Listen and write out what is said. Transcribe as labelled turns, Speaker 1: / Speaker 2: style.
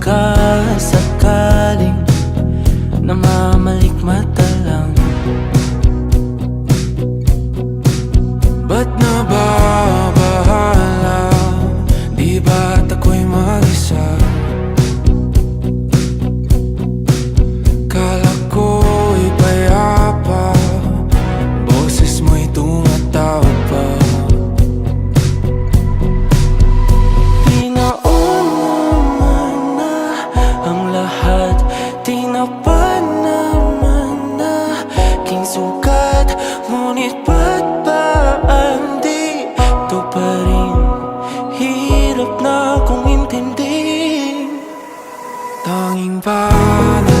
Speaker 1: sakasakaling Namamalikmata lang morning by